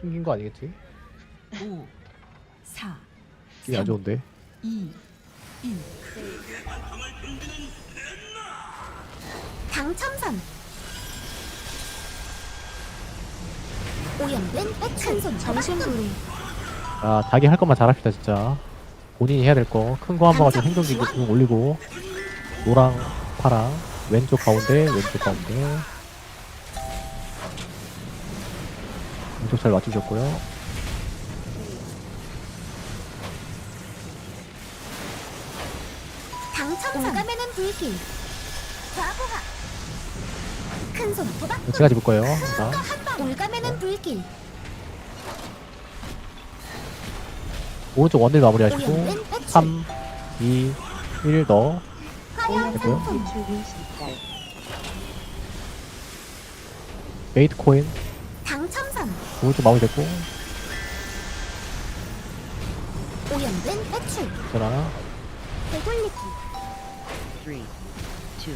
튕긴 거 아니겠지? 5, 4, 이게 안 좋은데? 2, 1. 당첨선. 오염된 백큰손 정신구리 아 자기 할 것만 잘합시다 진짜. 본인이 해야 될 거. 큰 거 한 번 가지고 행동기 좀 올리고. 노랑 파랑. 왼쪽 가운데 왼쪽 가운데 왼쪽 잘 맞추셨고요. 당첨선 올가매는 불길. 바보가 큰손 도박 제가 집을 거예요. 자. 올가매는 불길. 오른쪽 원딜 마무리 하시고 오염된 배출 3 2 1 넣어. 화려한 됐고요. 베이트 코인 오른쪽 마무리 됐고. 오염된 배출. 전화. 되돌리기. Three, two,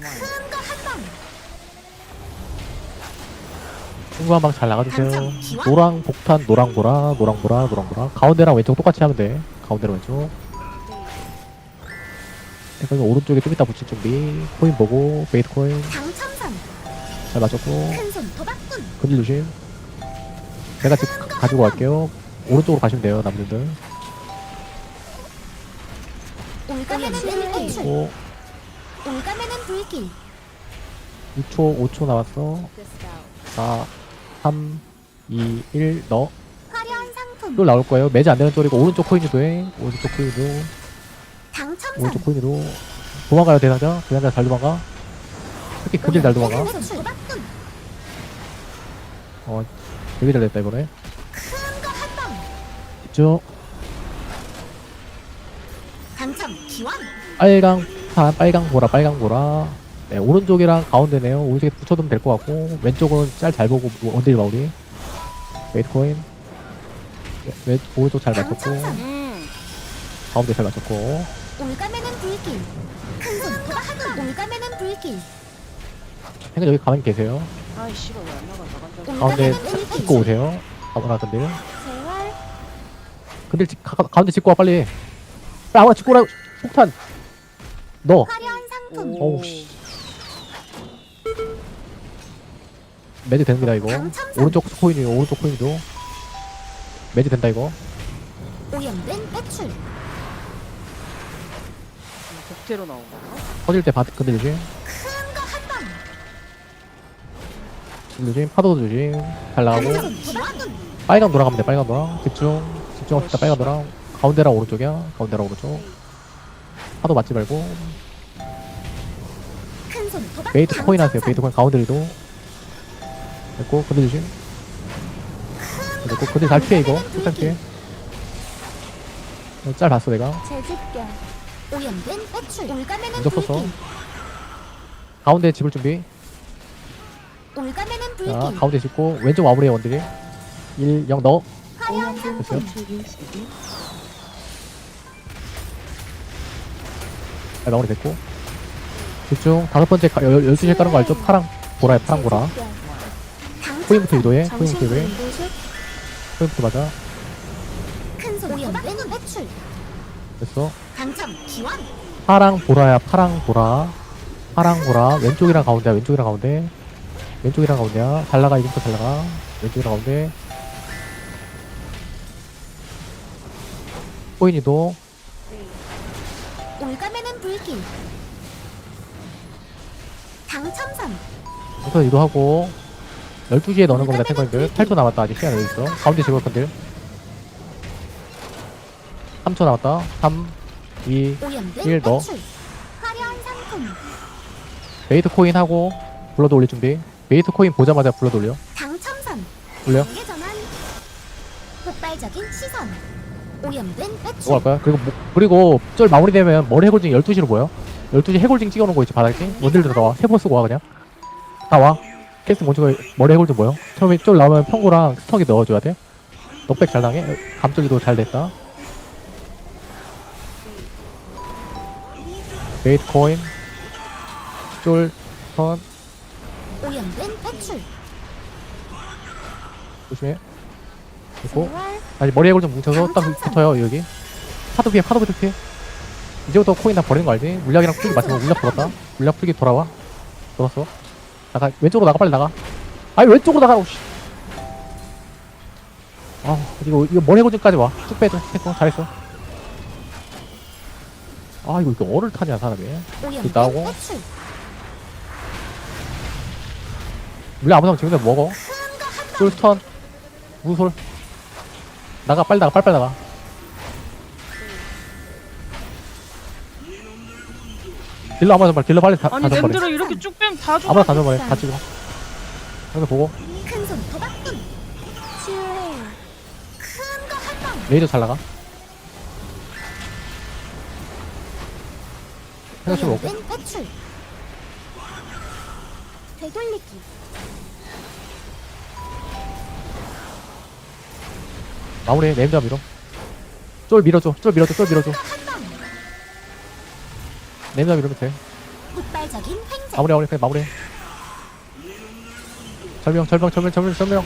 one. 큰 거 한방. 친구 한 방 잘 나가주세요. 노랑 폭탄 노랑 보라 노랑 보라 노랑 보라. 가운데랑 왼쪽 똑같이 하면 돼. 가운데랑 왼쪽. 그래서 오른쪽에 좀 이따 붙일 준비. 코인 보고 베이트 코인. 당첨선. 잘 맞췄고. 큰 손 도박꾼. 근질 조심 제가 집 가- 가지고 갈게요. 오른쪽으로 가시면 돼요 남들들. 올가매는 불길 오. 올가매는 불길. 6초 5초 남았어. 4 3 2 1 넣어 화려한 상품. 또 나올 거예요. 매지 안 되는 쪽이고 오른쪽 코인도 해 오른쪽 코인도 당첨선 오른쪽 코인으로. 도망가요 대상자. 대상자 잘 도망가. 특히 근질 잘 도망가. 도박꾼 어 되게 잘 됐다 이번에. 큰 거 한 방 집중 당첨 기원 빨강 파 빨강 보라 빨강 보라. 네 오른쪽이랑 가운데네요. 오른쪽에 붙여두면 될 것 같고 왼쪽은 짤 잘 보고 뭐 언딜 마무리? 웨이트 코인. 네, 왼 오른쪽 잘 맞췄고. 당첨선. 가운데 잘 맞췄고. 올가매는 불길. 큰손 도박꾼 올가매는 불길. 생각 여기 가만히 계세요 아이 씨발 왜안 나가. 가운데 불길 찍고 오세요. 아무나 근딜 재활. 근딜 지- 가, 가운데 찍고 와 빨리. 빨리 아무나 찍고 오라 폭탄. 화려한 상품. 어우, 씨. 매지 됩니다 이거. 당첨선 오른쪽 코인이요 오른쪽 코인도. 매지 된다 이거. 오염된 배출. 복제로 나온 거. 터질 때 근데 조심 조심 파도 조심. 잘 나가고. 빨강 돌아가면 돼 빨강 돌아 집중 집중합시다 빨강 돌아 가운데랑 오른쪽이야 가운데랑 오른쪽. 파도 맞지 말고. 베이트 코인 하세요 베이트 코인. 가운데 리도. 됐고 근데 조심. 됐고 근데 잘 피해 이거. 일단 피해. 어, 짤 봤어 내가. 먼저 썼어. 가운데 집을 준비 자 가운데 짚고 왼쪽 마무리해 원들이. 1 0 넣어 화려한 상품 됐어요 잘 마무리 됐고. 집중. 다섯 번째 가- 열- 열두 시에 까는 거 알죠? 파랑 보라에 파랑 보라. 코인부터 유도해 코인부터 유도해. 코인부터 맞아. 큰손 오염된 배출. 됐어. 기원. 파랑 보라야 파랑 보라. 파랑 보라. 왼쪽이랑 가운데야 왼쪽이랑 가운데 왼쪽이랑 가운데야. 잘 나가 이름부터 잘 나가. 왼쪽이랑 가운데. 코인 이도 올가매는 불길. 당첨선. 우선 이도하고 12시에 넣는 겁니다 탱커님들. 8초 남았다 아직 시간 여기 있어. 가운데 제거 건들. 3초 남았다. 3 2 오염된 일 넣어. 베이트 코인 하고 블러드 올릴 준비 베이트 코인 보자마자 블러드 올려. 당첨선. 전환. 폭발적인 시선. 오염된 배출 뭐 할까요? 그리고 뭐- 그리고 쩔 마무리되면 머리 해골징 12시로 보여. 12시 해골징 찍어놓은 거 있지 바닥에? 원딜 들어와. 세번 쓰고 와 그냥. 다 와. 캐스팅 먼저 머리 해골징 뭐요? 처음에 쫄 나오면 평구랑 스턴기 넣어줘야 돼. 넉백 잘 당해. 감쪽이도 잘 됐다. 베이트 코인. 쫄 턴 오염된 배출. 조심해. 됐고. 재활 다시 머리 해골 좀 뭉쳐서 딱 붙어요 여기. 카드 피해 카드 부터 피해. 이제부터 코인 다 버리는 거 알지? 물약이랑 풀기 맞추고 물약 풀었다. 물약 풀기 돌아와. 돌았어. 나가. 왼쪽으로 나가 빨리 나가. 아니 왼쪽으로 나가라고 씨. 아 이거 이거 머리 해골증까지 와 쭉 빼줘 됐고 잘했어. 아 이거 이렇게 얼을 타냐 사람이. 오염 나오고. 배출 물약 아무나 지금 먹어. 솔스턴. 무솔. 나가 빨리 나가 빨리 빨리 나가. 딜러 아무나 좀 딜러 빨리 다, 아니 져버려. 냄들을 이렇게 쭉 빼면 다 죽어. 아무나 다 져버려. 다 찍어. 여기 보고. 큰손 도박꾼 치유해 큰거 한방 레이저 잘 나가. 생각치 먹고 배출 되돌리기. 마무리 네임자 밀어. 쫄 밀어줘 쫄 밀어줘 쫄 밀어줘. 한방. 네임자 밀으면 돼. 폭발적인 횡재. 마무리 마무리 그냥 마무리. 절명 절명 절명 절명 절명